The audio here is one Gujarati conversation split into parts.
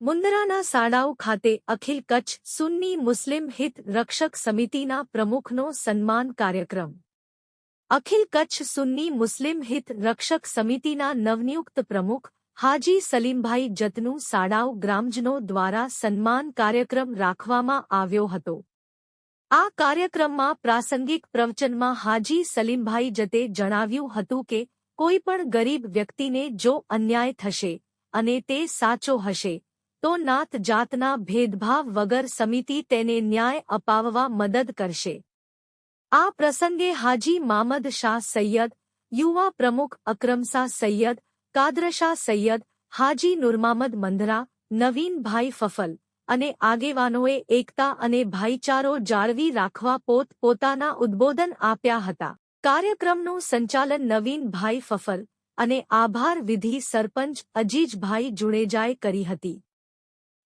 મુન્દ્રાના સાડાઉ ખાતે અખિલ કચ્છ સુન્ની મુસ્લિમ હિત રક્ષક સમિતિના પ્રમુખનો સન્માન કાર્યક્રમ. અખિલ કચ્છ સુન્ની મુસ્લિમ હિત રક્ષક સમિતિના નવનિયુક્ત પ્રમુખ હાજી સલીમભાઈ જતનું સાડાઉ ગ્રામજનો દ્વારા સન્માન કાર્યક્રમ રાખવામાં આવ્યો હતો. આ કાર્યક્રમમાં પ્રાસંગિક પ્રવચનમાં હાજી સલીમભાઈ જતે જણાવ્યું હતું કે, કોઈ પણ ગરીબ વ્યક્તિને જો અન્યાય થશે અને તે સાચો હશે, તો નાત જાતના ભેદભાવ વગર સમિતિ તેને ન્યાય અપાવવા મદદ કરશે. આ પ્રસંગે હાજી મામદ શાહ સૈયદ, યુવા પ્રમુખ અકરમશા સૈયદ કાદરશા સૈયદ, હાજી નુરમામદ મંદરા નવીનભાઈ ફફલ અને આગેવાનોએ એકતા અને ભાઈચારો જાળવી રાખવા પોત પોતાના ઉદ્બોધન આપ્યા હતા. કાર્યક્રમનું સંચાલન નવીનભાઈ ફફલ અને આભાર વિધિ સરપંચ અજીજભાઈ જુણેજાએ કરી હતી.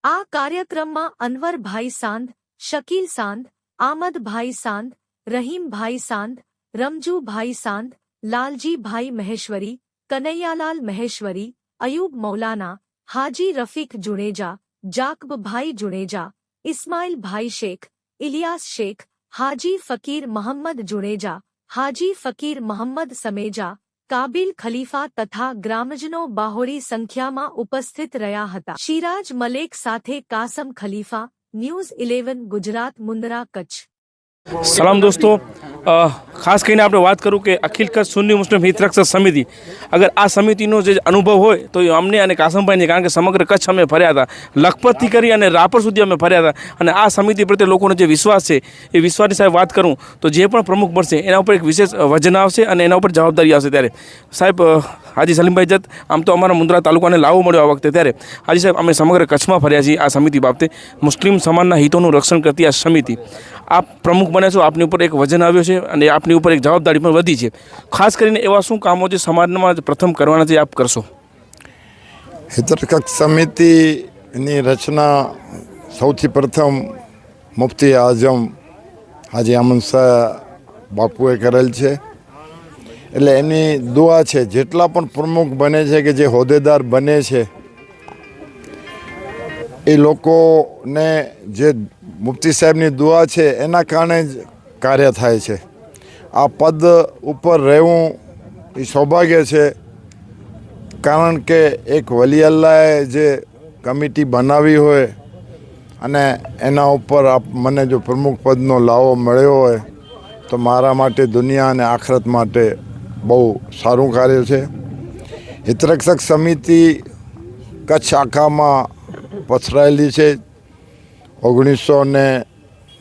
આ કાર્યક્રમમાં અનવરભાઈ સાંધ શકીલ સાંધ આમદભાઈ સાંધ રહીમભાઈ સાંધ રમજુભાઈ સાંધ લાલજીભાઈ મહેશ્વરી, કનૈયાલાલ મહેશ્વરી, અયુબ મૌલાના, હાજી રફીક જુણેજા જાકબભાઈ જુણેજા ઇસ્માઇલભાઈ શેખ ઇલિયાસ શેખ હાજી ફકીર મોહમ્મદ જુણેજા હાજી ફકીર મોહમ્મદ સમેજા કાબિલ ખલીફા તથા ગ્રામજનો બાહોળી સંખ્યામાં ઉપસ્થિત રહ્યા હતા શિરાજ મલેક સાથે કાસમ ખલીફા ન્યૂઝ ઇલેવન ગુજરાત મુન્દ્રા કચ્છ સલામ દોસ્તો ખાસ કરીને આપણે વાત કરું કે અખિલ કચ્છ સુન્ની મુસ્લિમ હિત રક્ષક સમિતિ. અગર આ સમિતિનો જે અનુભવ હોય, તો એ અમને અને કાસમભાઈને, કારણ કે સમગ્ર કચ્છ અમે ફર્યા હતા. લખપતથી કરી અને રાપર સુધી અમે ફર્યા હતા. અને આ સમિતિ પ્રત્યે લોકોનો જે વિશ્વાસ છે, એ વિશ્વાસની સાહેબ વાત કરું, તો જે પણ પ્રમુખ મળશે, એના ઉપર એક વિશેષ વજન આવશે અને એના ઉપર જવાબદારી આવશે ત્યારે. સાહેબ હાજી સલીમભાઈ જત, આમ તો અમારા મુંદ્રા તાલુકાને લાવો મળ્યો આ વખતે ત્યારે. હાજી સાહેબ, અમે સમગ્ર કચ્છમાં ફર્યા છીએ આ સમિતિ બાબતે. મુસ્લિમ સમાજના હિતોનું રક્ષણ કરતી આ સમિતિ. આપ પ્રમુખ બને છો, આપની ઉપર એક વજન આવ્યો છે અને આપની ઉપર એક જવાબદારી પણ વધી છે. ખાસ કરીને એવા શું કામો છે સમાજમાં પ્રથમ કરવાના છે આપ કરશો? હિતરક્ષક સમિતિની રચના સૌથી પ્રથમ મુફ્તી આઝમ હાજી અમન શાહ બાપુએ કરેલ છે. એટલે એમની દુઆ છે, જેટલા પણ પ્રમુખ બને છે કે જે હોદ્દેદાર બને છે, એ લોકોને જે મુફ્તી સાહેબની દુઆ છે, એના કારણે જ કાર્ય થાય છે. આ પદ ઉપર રહેવું એ સૌભાગ્ય છે. કારણ કે એક વલી જે કમિટી બનાવી હોય અને એના ઉપર આપ મને જો પ્રમુખ પદનો લાવો મળ્યો હોય, તો મારા માટે દુનિયા અને આખરત માટે બહુ સારું કાર્ય છે. હિતરક્ષક સમિતિ કચ્છ આખામાં પથરાયેલી છે. ઓગણીસો ને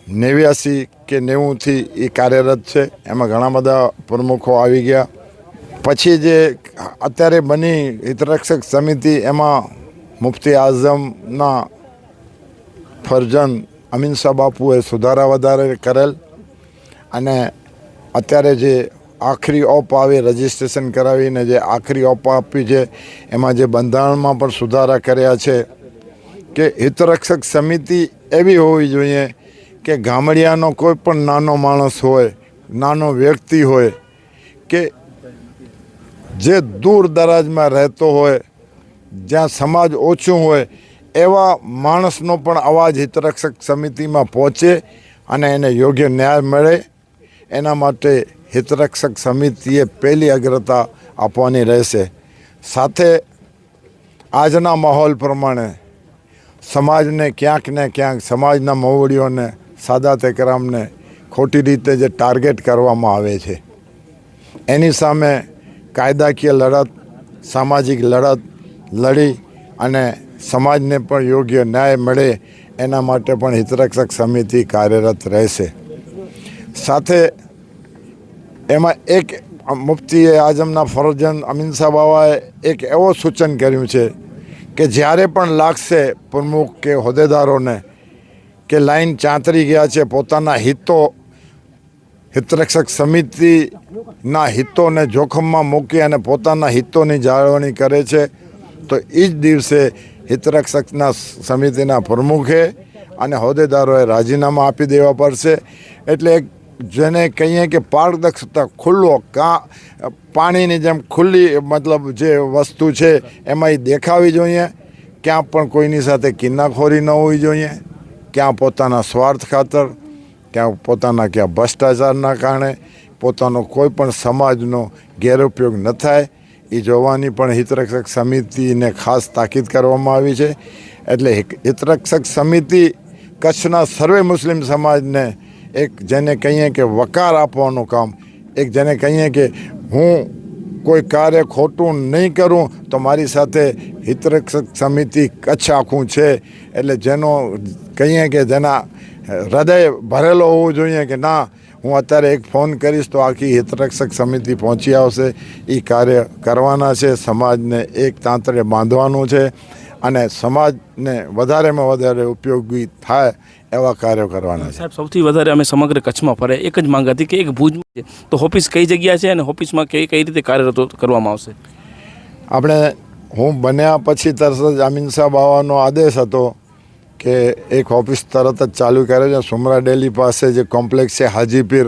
નેવ્યાસી કે નેવુંથી એ કાર્યરત છે. એમાં ઘણા બધા પ્રમુખો આવી ગયા. પછી જે અત્યારે બની હિતરક્ષક સમિતિ, એમાં મુફ્તી આઝમના ફરજન અમીન શાહ બાપુએ સુધારા વધારે કરેલ અને અત્યારે જે આખરી ઓપ આવે, રજિસ્ટ્રેશન કરાવીને જે આખરી ઓપ આપી છે, એમાં જે બંધારણમાં પણ સુધારા કર્યા છે. કે હિતરક્ષક સમિતિ એવી હોવી જોઈએ કે ગામડિયાનો કોઈ પણ નાનો માણસ હોય, નાનો વ્યક્તિ હોય, કે જે દૂર દરાજમાં રહેતો હોય, જ્યાં સમાજ ઓછું હોય, એવા માણસનો પણ અવાજ હિતરક્ષક સમિતિમાં પહોંચે અને એને યોગ્ય ન્યાય મળે. એના માટે હિતરક્ષક સમિતિએ પહેલી અગ્રતા આપવાની રહેશે. સાથે આજના માહોલ પ્રમાણે સમાજને ક્યાંક ને ક્યાંક સમાજના મોવડીઓને સાદાત એકરામને ખોટી રીતે જે ટાર્ગેટ કરવામાં આવે છે. એની સામે કાયદાકીય લડત, સામાજિક લડત, લડી અને સમાજને પણ યોગ્ય ન્યાય મળે એના માટે પણ હિતરક્ષક સમિતિ કાર્યરત રહેશે. સાથે એમાં એક મુફ્તી આઝમના ફરજન અમીન શાહ બાવાએ એક એવો સૂચન કર્યું છે કે જ્યારે પણ લાગશે પ્રમુખ કે હોદ્દેદારોને કે લાઈન ચાંતરી ગયા છે પોતાના હિતો, હિતરક્ષક સમિતિના હિતોને જોખમમાં મૂકી અને પોતાના હિતોની જાળવણી કરે છે, તો એ જ દિવસે હિતરક્ષકના સમિતિના પ્રમુખે અને હોદ્દેદારોએ રાજીનામા આપી દેવા પડશે. એટલે જેને કહીએ કે પારદર્શકતા ખુલ્લો કાં, પાણીની જેમ ખુલ્લી મતલબ જે વસ્તુ છે એમાં એ દેખાવી જોઈએ. ક્યાં પણ કોઈની સાથે કિન્નાખોરી ન હોવી જોઈએ. ક્યાં પોતાના સ્વાર્થ ખાતર, ક્યાં પોતાના ક્યાં ભ્રષ્ટાચારના કારણે પોતાનો કોઈ પણ સમાજનો ગેરઉપયોગ ન થાય, એ જોવાની પણ હિતરક્ષક સમિતિને ખાસ તાકીદ કરવામાં આવી છે. એટલે હિતરક્ષક સમિતિ કચ્છના સર્વે મુસ્લિમ સમાજને એક જેને કહીએ કે વકાર આપવાનું કામ, એક જેને કહીએ કે હું કોઈ કાર્ય ખોટું નહીં કરું, તો મારી સાથે હિતરક્ષક સમિતિ કચ્છ આખું છે. એટલે જેનો કહીએ કે જેના હૃદય ભરેલો હોવું જોઈએ કે ના, હું અત્યારે એક ફોન કરીશ તો આખી હિતરક્ષક સમિતિ પહોંચી આવશે. એ કાર્ય કરવાના છે. સમાજને એક તાંતરે બાંધવાનું છે. અને સમાજને વધારેમાં વધારે ઉપયોગી થાય એવા કાર્યો કરવાના છે. સાહેબ સૌથી વધારે અમે સમગ્ર કચ્છમાં ફરે. એક જ માંગ હતી કે એક ભુજમાં છે. તો ઓફિસ કઈ જગ્યા છે અને ઓફિસમાં કઈ કઈ રીતે કાર્યરત કરવામાં આવશે? આપણે હું બન્યા પછી તરત જ અમીન સાહેબ આવવાનો આદેશ હતો કે એક ઓફિસ તરત જ ચાલુ કરે છે. સુમરા ડેલી પાસે જે કોમ્પ્લેક્સ છે હાજીપીર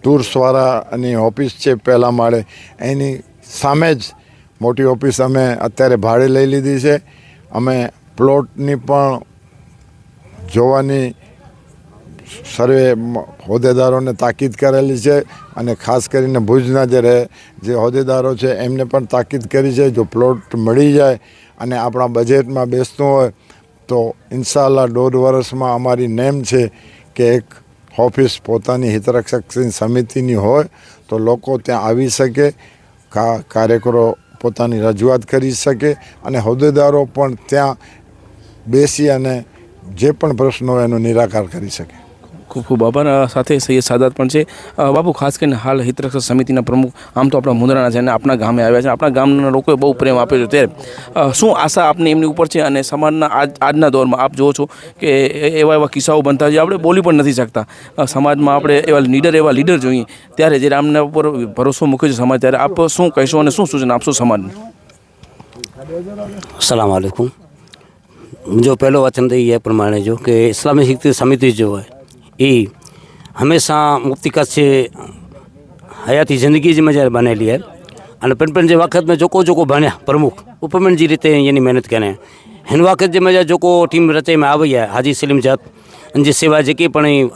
ટૂર્સવાળાની ઓફિસ છે પહેલાં માળે. એની સામે જ મોટી ઓફિસ અમે અત્યારે ભાડે લઈ લીધી છે. અમે પ્લોટની પણ જોવાની સર્વે હોદ્દેદારોને તાકીદ કરેલી છે અને ખાસ કરીને ભુજના જે રહે, જે હોદ્દેદારો છે, એમને પણ તાકીદ કરી છે, જો પ્લોટ મળી જાય અને આપણા બજેટમાં બેસતું હોય, તો ઇન્શાલ્લાહ દોઢ વર્ષમાં અમારી નેમ છે કે એક ઓફિસ પોતાની હિતરક્ષક સમિતિની હોય, તો લોકો ત્યાં આવી શકે કાર્યકરો પોતાની રજૂઆત કરી શકે અને હોદ્દેદારો પણ ત્યાં બેસી અને જે પણ પ્રશ્નો એનો નિરાકાર કરી શકે. ખૂબ ખૂબ આભાર. સાથે સૈયદ સાદાત પણ છે. બાપુ ખાસ કરીને હાલ હિતરક્ષક સમિતિના પ્રમુખ આમ તો આપણા મુંદરાના છે અને આપણા ગામે આવ્યા છે આપણા ગામના લોકોએ બહુ પ્રેમ આપ્યો છે ત્યારે. શું આશા આપની એમની ઉપર છે અને સમાજના આજ આજના દોરમાં આપ જુઓ છો કે એવા એવા કિસ્સાઓ બનતા જે આપણે બોલી પણ નથી શકતા. સમાજમાં આપણે એવા લીડર એવા લીડર જોઈએ ત્યારે જ્યારે આમના ઉપર ભરોસો મૂક્યો છે સમાજ ત્યારે આપ શું કહેશો અને શું સૂચન આપશો સમાજને? સલામ આલેકુમ. જો પહેલો વચન તો એ પ્રમાણે જો કે ઇસ્લામિક શિક્ષિત સમિતિ જો હોય એ હંમેશા મુક્તિ કચ્છ હયાતી જિંદગીમાં જ્યારે બનેલી હે અને પણ પણ જે વખતમાં જોકો જોકો ભણ્યા પ્રમુખ ઉપમેનજી રીતે એની મહેનત કરે હિન વખત જે મજા જોકો ટીમ રચાઈમાં આવી હાજી સલીમ જાત અને જે સેવા જેકી પણ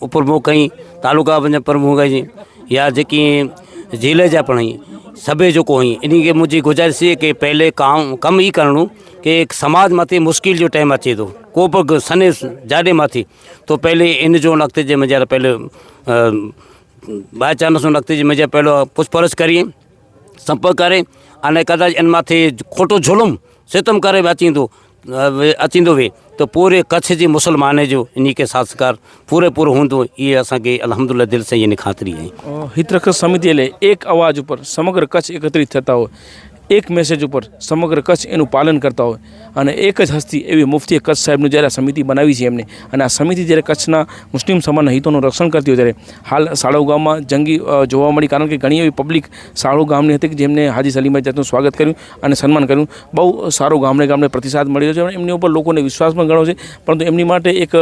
ઉપપ્રમુખ કંઈ તાલુકા પ્રમુખ કંઈ યા જેકી જિલે જા પણ सभई जेको हुई इन खे मुंहिंजी गुज़ारिश इहे की पहिले काम कमु ई करिणो की समाज मथे मुश्किल जो टाइम अचे थो को बि सने जाॾे मथे तो पहिले इन जो नक़्ते जे मुंहिंजा पहिले बाए चांस नक़्ते जे जी मुंहिंजा पहिले पुछपरछ करिए संपर्क करे अने कदाच इन मथे खोटो जुल्म सितम करे बि अचे थो अचींदो हुए त पूरे कच्छ जे मुसलमान जो इन खे साक्षकार पूरे पूरो हूंदो इहे असांखे अलहमदुल्ला दिल सां हीअ निखातरी आहे हित रख समितीअ लाइ एक आवाज़ उपर समग्र कच्छ एकत्रित थिया हो એક મેસેજ ઉપર સમગ્ર કચ્છ એનું પાલન કરતા હોય. અને એક જ હસ્તી એવી મુફતી કચ્છ સાહેબનું જ્યારે સમિતિ બનાવી છે એમને, અને આ સમિતિ જ્યારે કચ્છના મુસ્લિમ સમાજના હિતોનું રક્ષણ કરતી હોય ત્યારે હાલ સાળો ગામમાં જંગી જોવા મળી. કારણ કે ઘણી એવી પબ્લિક સાળો ગામની હતી કે જેમને હાજી સલીમભાઈ જાતનું સ્વાગત કર્યું અને સન્માન કર્યું. બહુ સારો ગામને ગામને પ્રતિસાદ મળી રહ્યો છે અને એમની ઉપર લોકોને વિશ્વાસ પણ ઘણો છે. પરંતુ એમની માટે એક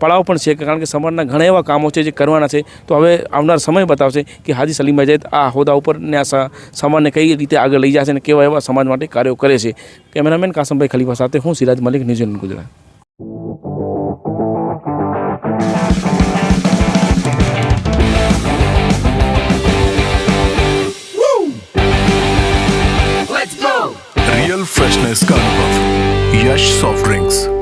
પડાવ પણ છે, કારણ કે સમાજના ઘણા એવા કામો છે જે કરવાના છે. તો હવે આવનાર સમય બતાવશે કે હાજી સલીમભાઈ જાત આ હોદ્દા ઉપર ને આ સમાજને કઈ રીતે આગળ લઈ જશે અને કેવા એવા સમાજ માટે કાર્યો કરે છે કેમેરામેન કાસમભાઈ ખલીફા સાથે હું Siraj Malik New Zealand Gujarat real freshness का अनुभव यश सॉफ्ट ड्रिंक्स